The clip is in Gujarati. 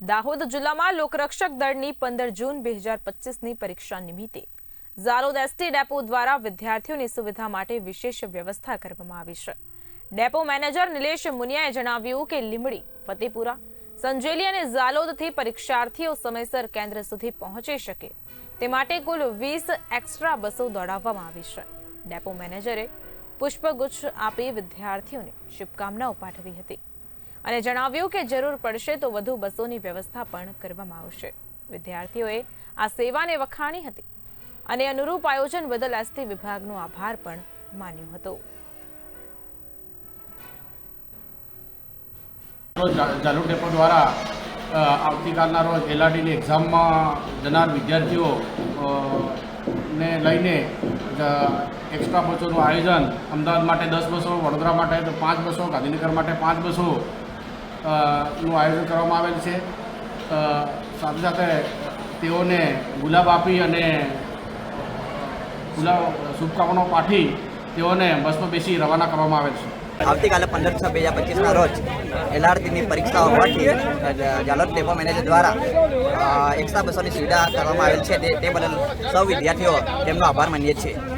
દાહોદ જિલ્લામાં લોકરક્ષક દળની પંદર જૂન બે હજાર પચીસની પરીક્ષા નિમિત્તે ઝાલોદ એસટી ડેપો દ્વારા વિદ્યાર્થીઓની સુવિધા માટે વિશેષ વ્યવસ્થા કરવામાં આવી છે. ડેપો મેનેજર નિલેશ મુનિયાએ જણાવ્યું કે લીમડી ફતેપુરા, સંજેલી અને ઝાલોદથી પરીક્ષાર્થીઓ સમયસર કેન્દ્ર સુધી પહોંચી શકે. તે માટે કુલ વીસ એક્સ્ટ્રા બસો દોડાવવામાં આવી છે. ડેપો મેનેજરે પુષ્પગુચ્છ આપી વિદ્યાર્થીઓને શુભકામનાઓ પાઠવી હતી. અને જણાવ્યું કે જરૂર પડશે તો વધુ બસોની વ્યવસ્થા પણ કરવામાં આવશે. વિદ્યાર્થીઓએ આ સેવાને વખાણી હતી અને અનુરૂપ આયોજન બદલ એસટી વિભાગનો આભાર પણ માન્યો હતો. જાલુ ડેપો દ્વારા આવતીકાલના રોજ એલઆરડીની એક્ઝામમાં જનાર વિદ્યાર્થીઓ ને લઈને એક્સ્ટ્રા બસોનું આયોજન અમદાવાદ માટે દસ બસો, વડોદરા માટે તો પાંચ બસો, ગાંધીનગર માટે પાંચ બસો નું આયોજન કરવામાં આવેલ છે. સાથે સાથે તેઓને ગુલાબ આપી અને ગુલાબ, શુભકામનાઓ પાઠવી તેઓને બસમાં બેસી રવાના કરવામાં આવેલ છે. આવતીકાલે પંદર છ બે હજાર પચીસના રોજ એલઆરટીની પરીક્ષા હોવાથી જાલોદ ડેપો મેનેજર દ્વારા એકસા બસોની સુવિધા કરવામાં આવેલ છે. તે બદલ સૌ વિદ્યાર્થીઓ તેમનો આભાર માનીએ છીએ.